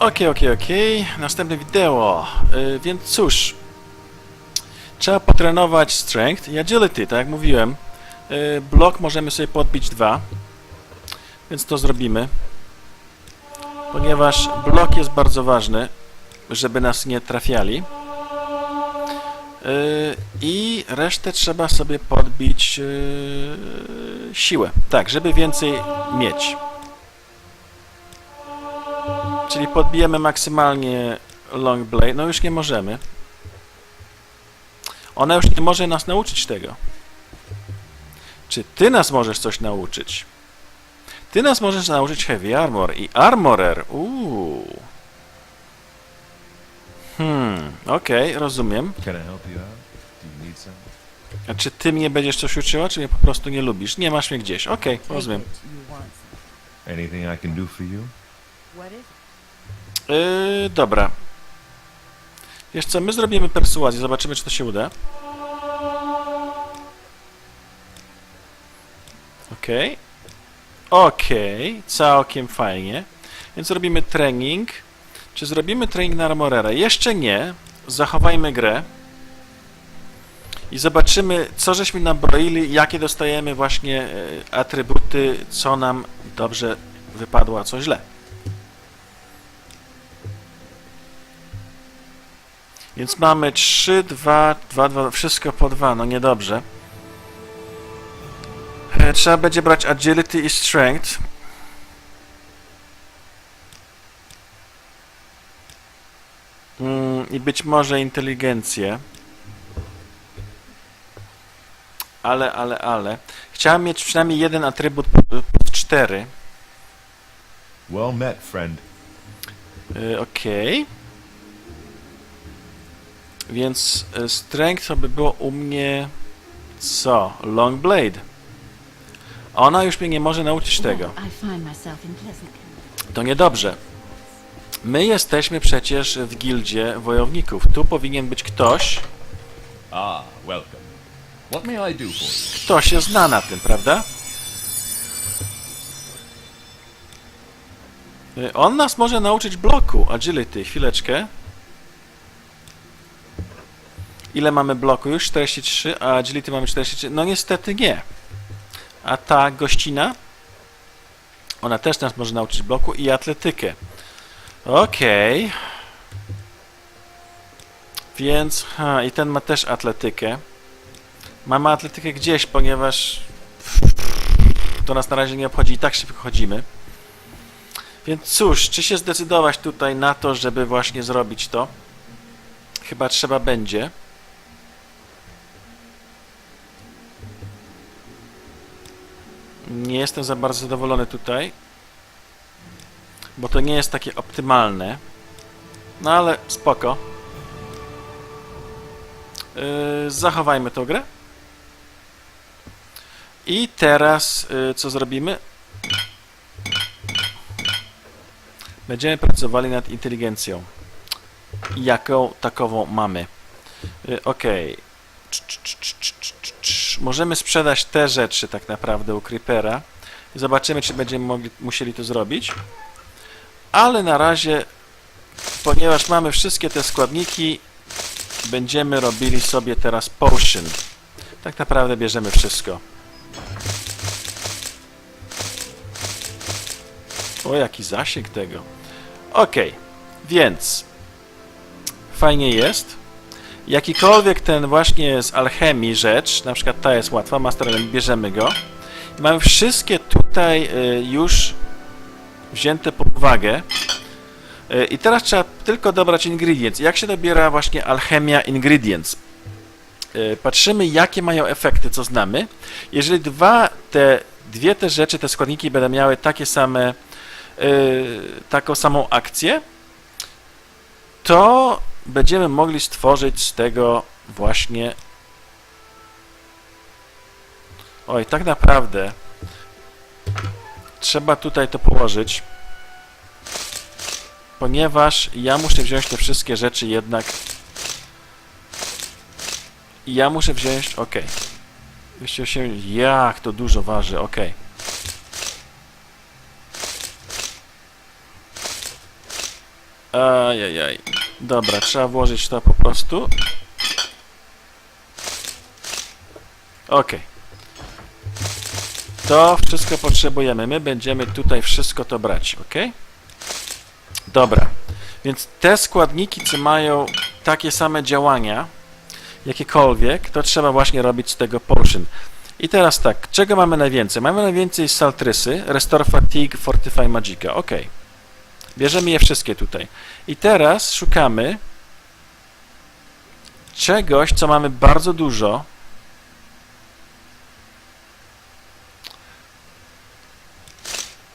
Okej, okej, okej. Następne wideo. Y, więc cóż. Trzeba potrenować strength i agility, tak jak mówiłem. Y, blok możemy sobie podbić dwa. Więc to zrobimy. Ponieważ blok jest bardzo ważny, żeby nas nie trafiali. Y, I resztę trzeba sobie podbić y, siłę. Tak, żeby więcej mieć. Czyli podbijemy maksymalnie long blade. No już nie możemy. Ona już nie może nas nauczyć tego. Czy ty nas możesz coś nauczyć? Ty nas możesz nauczyć heavy armor i armorer. Uuu. Hmm, okej, rozumiem. Need some? A czy ty mnie będziesz coś uczyła, czy mnie po prostu nie lubisz? Nie masz mnie gdzieś. Okej, Take rozumiem. Anything I can do for you? What is it? Yy, dobra. Wiesz co, my zrobimy perswazję, zobaczymy czy to się uda. Okej. Okej, całkiem fajnie. Więc robimy trening. Czy zrobimy trening na Armorera? Jeszcze nie. Zachowajmy grę. I zobaczymy, co żeśmy nabroili, jakie dostajemy właśnie e, atrybuty, co nam dobrze wypadło, a co źle. Więc mamy 3, 2, 2, 2, wszystko po 2, no niedobrze. E, Trzeba będzie brać agility i strength. Mm, I być może inteligencję. Ale, ale, ale. Chciałem mieć przynajmniej jeden atrybut plus 4. Well met, friend. Y, Okej. Więc y, strength to by było u mnie co? Long blade. Ona już mnie nie może nauczyć tego. To niedobrze. My jesteśmy przecież w gildzie wojowników. Tu powinien być ktoś, Ah, welcome. What may I do for you? kto się zna na tym, prawda? Y, On nas może nauczyć bloku, agility. Chwileczkę. Ile mamy bloku? Już 43, a agility mamy 43. No niestety nie. A ta gościna? Ona też nas może nauczyć bloku i atletykę. Okej. Więc, ha, i ten ma też atletykę. Mamy atletykę gdzieś, ponieważ to nas na razie nie obchodzi i tak szybko chodzimy. Więc cóż, czy się zdecydować tutaj na to, żeby właśnie zrobić to? Chyba trzeba będzie. Nie jestem za bardzo zadowolony tutaj. Bo to nie jest takie optymalne. No ale spoko. Yy, zachowajmy tą grę. I teraz yy, co zrobimy? Będziemy pracowali nad inteligencją. Jaką takową mamy? Yy, cz, cz. Możemy sprzedać te rzeczy tak naprawdę u Creepera. Zobaczymy, czy będziemy mogli, musieli to zrobić. Ale na razie, ponieważ mamy wszystkie te składniki, będziemy robili sobie teraz potion. Tak naprawdę bierzemy wszystko. O, jaki zasięg tego. Ok, więc fajnie jest. Jakikolwiek ten właśnie z alchemii rzecz, na przykład ta jest łatwa, Master Element, bierzemy go. I mamy wszystkie tutaj y, już wzięte pod uwagę. Y, I teraz trzeba tylko dobrać ingredients. Jak się dobiera właśnie alchemia ingredients? Y, Patrzymy, jakie mają efekty, co znamy. Jeżeli dwa te, dwie te rzeczy, te składniki będą miały takie same, taką samą akcję, to będziemy mogli stworzyć z tego właśnie. Oj, tak naprawdę trzeba tutaj to położyć, ponieważ ja muszę wziąć te wszystkie rzeczy jednak. Ja muszę wziąć. Ok. 208. Jak to dużo waży, ok. Ajajaj. Dobra, trzeba włożyć to po prostu. Okej. To wszystko potrzebujemy. My będziemy tutaj wszystko to brać, ok? Dobra. Więc te składniki, co mają takie same działania, jakiekolwiek, to trzeba właśnie robić z tego potion. I teraz tak, czego mamy najwięcej? Mamy najwięcej saltrysy, Restore Fatigue, Fortify Magica, ok. Bierzemy je wszystkie tutaj. I teraz szukamy czegoś, co mamy bardzo dużo.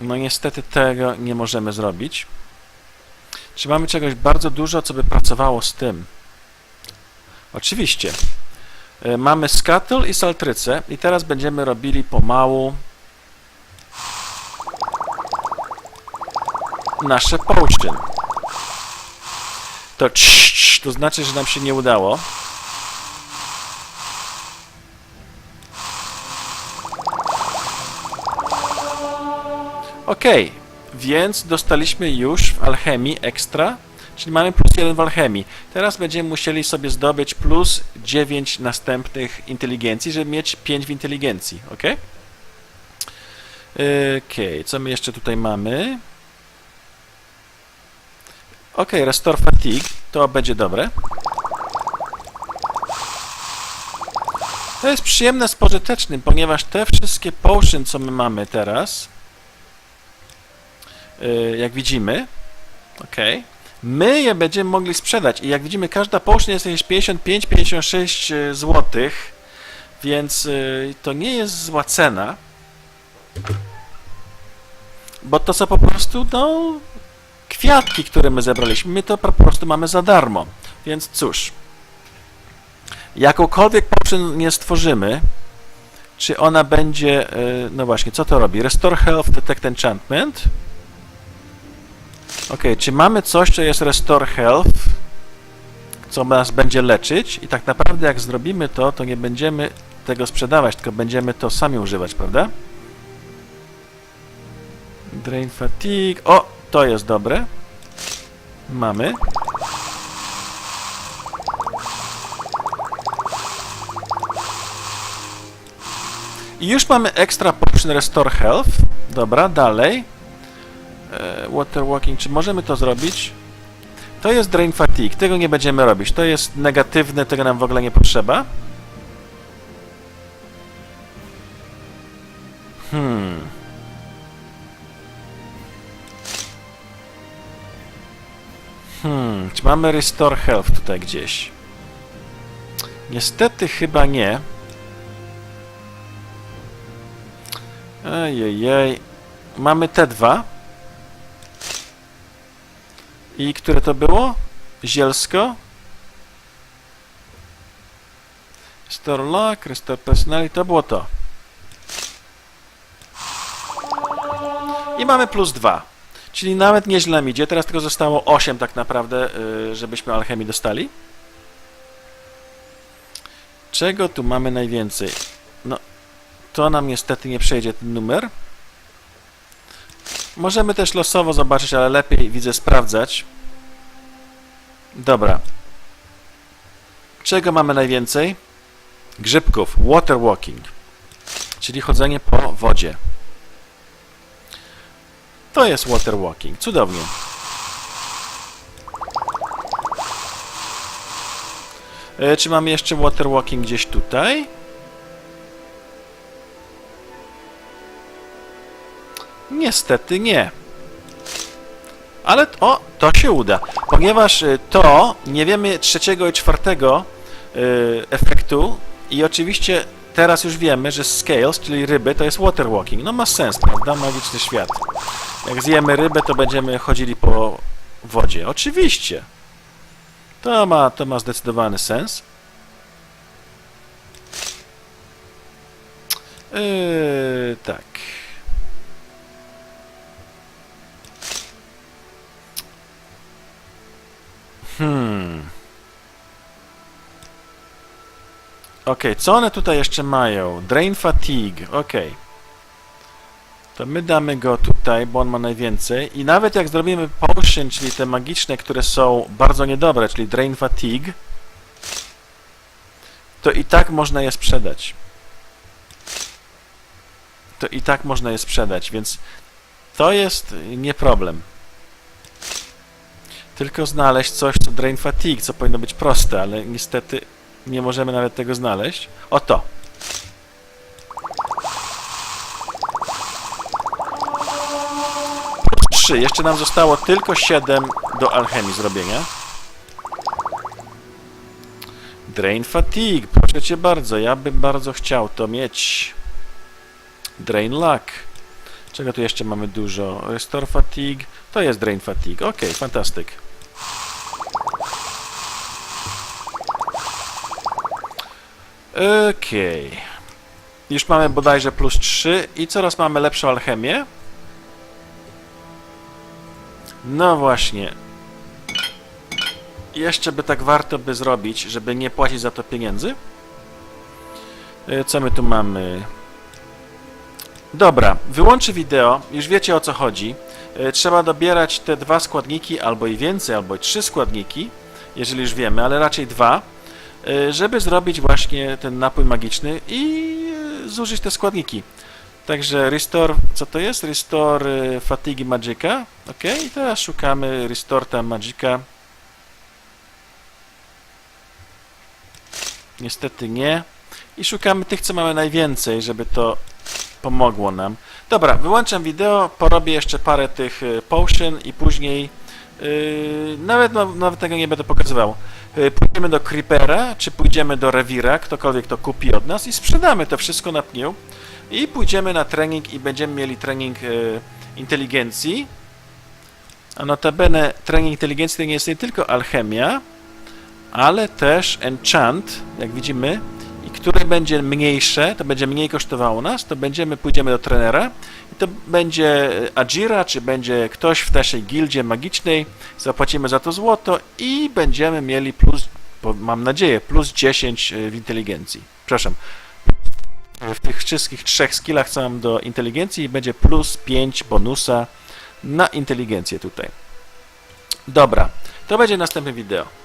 No niestety tego nie możemy zrobić. Czy mamy czegoś bardzo dużo, co by pracowało z tym? Oczywiście. E, Mamy skatol i saltrycę i teraz będziemy robili pomału nasze potion. To cii, to znaczy, że nam się nie udało. Ok, więc dostaliśmy już w alchemii ekstra, czyli mamy plus 1 w alchemii. Teraz będziemy musieli sobie zdobyć plus 9 następnych inteligencji, żeby mieć 5 w inteligencji, ok? Ok, co my jeszcze tutaj mamy? Ok, Restore Fatigue, to będzie dobre. To jest przyjemne z pożytecznym, ponieważ te wszystkie potion, co my mamy teraz, yy, jak widzimy, ok, my je będziemy mogli sprzedać. I jak widzimy, każda potion jest jakieś 55-56 zł, więc yy, to nie jest zła cena, bo to są po prostu, no, kwiatki, które my zebraliśmy, my to po prostu mamy za darmo. Więc cóż, jakąkolwiek potion nie stworzymy, czy ona będzie, e, no właśnie, co to robi? Restore Health, Detect Enchantment. Ok, czy mamy coś, co jest Restore Health, co nas będzie leczyć i tak naprawdę jak zrobimy to, to nie będziemy tego sprzedawać, tylko będziemy to sami używać, prawda? Drain Fatigue. O, to jest dobre. Mamy. I już mamy extra potion restore health. Dobra, dalej. E, water walking, czy możemy to zrobić? To jest drain fatigue, tego nie będziemy robić. To jest negatywne, tego nam w ogóle nie potrzeba. Hmm. Hmm, czy mamy Restore Health tutaj gdzieś? Niestety chyba nie. Ejejej. Mamy te dwa. I które to było? Zielsko. Restore Luck, Restore Personality, to było to. I mamy plus dwa. Czyli nawet nieźle nam idzie. Teraz tylko zostało 8 tak naprawdę, yy, żebyśmy alchemii dostali. Czego tu mamy najwięcej? No, to nam niestety nie przejdzie ten numer. Możemy też losowo zobaczyć, ale lepiej widzę sprawdzać. Dobra. Czego mamy najwięcej? Grzybków. Water walking. Czyli chodzenie po wodzie. To jest water walking. Cudownie. E, czy mamy jeszcze water walking gdzieś tutaj? Niestety nie. Ale o, to się uda. Ponieważ y, to nie wiemy trzeciego i czwartego y, efektu i oczywiście teraz już wiemy, że scales, czyli ryby, to jest water walking. No ma sens, prawda? Magiczny świat. Jak zjemy rybę, to będziemy chodzili po wodzie. Oczywiście. To ma, to ma zdecydowany sens. Yy, tak. Hmm. Ok, co one tutaj jeszcze mają? Drain fatigue, ok. To my damy go tutaj, bo on ma najwięcej. I nawet jak zrobimy potion, czyli te magiczne, które są bardzo niedobre, czyli Drain Fatigue, to i tak można je sprzedać. To i tak można je sprzedać, więc to jest nie problem. Tylko znaleźć coś, co Drain Fatigue, co powinno być proste, ale niestety nie możemy nawet tego znaleźć. Oto. 3. Jeszcze nam zostało tylko 7 do alchemii zrobienia. Drain Fatigue, proszę cię bardzo, ja bym bardzo chciał to mieć. Drain Luck. Czego tu jeszcze mamy dużo? Restore Fatigue. To jest Drain Fatigue. Ok, fantastyk. Okej. Już mamy bodajże plus 3 i coraz mamy lepszą alchemię. No właśnie. Jeszcze by tak warto by zrobić, żeby nie płacić za to pieniędzy. E, Co my tu mamy? Dobra, wyłączę wideo. Już wiecie o co chodzi. E, Trzeba dobierać te dwa składniki, albo i więcej, albo i trzy składniki, jeżeli już wiemy, ale raczej dwa, e, żeby zrobić właśnie ten napój magiczny i zużyć te składniki. Także Restore, co to jest? Restore e, Fatigue Magica. Ok, i teraz szukamy Restorta Magica. Niestety nie. I szukamy tych, co mamy najwięcej, żeby to pomogło nam. Dobra, wyłączam wideo, porobię jeszcze parę tych y, potion i później yy, nawet, no, nawet tego nie będę pokazywał. Yy, pójdziemy do Creepera, czy pójdziemy do Rewira, ktokolwiek to kupi od nas i sprzedamy to wszystko na pniu i pójdziemy na trening i będziemy mieli trening yy, inteligencji. A notabene trening inteligencji to nie jest nie tylko alchemia, ale też enchant, jak widzimy, i które będzie mniejsze, to będzie mniej kosztowało nas, to będziemy, pójdziemy do trenera i to będzie Ajira, czy będzie ktoś w naszej gildzie magicznej, zapłacimy za to złoto i będziemy mieli plus, mam nadzieję, plus 10 w inteligencji. Przepraszam. W tych wszystkich trzech skillach, co mam do inteligencji, będzie plus 5 bonusa na inteligencję tutaj. Dobra, to będzie następne wideo.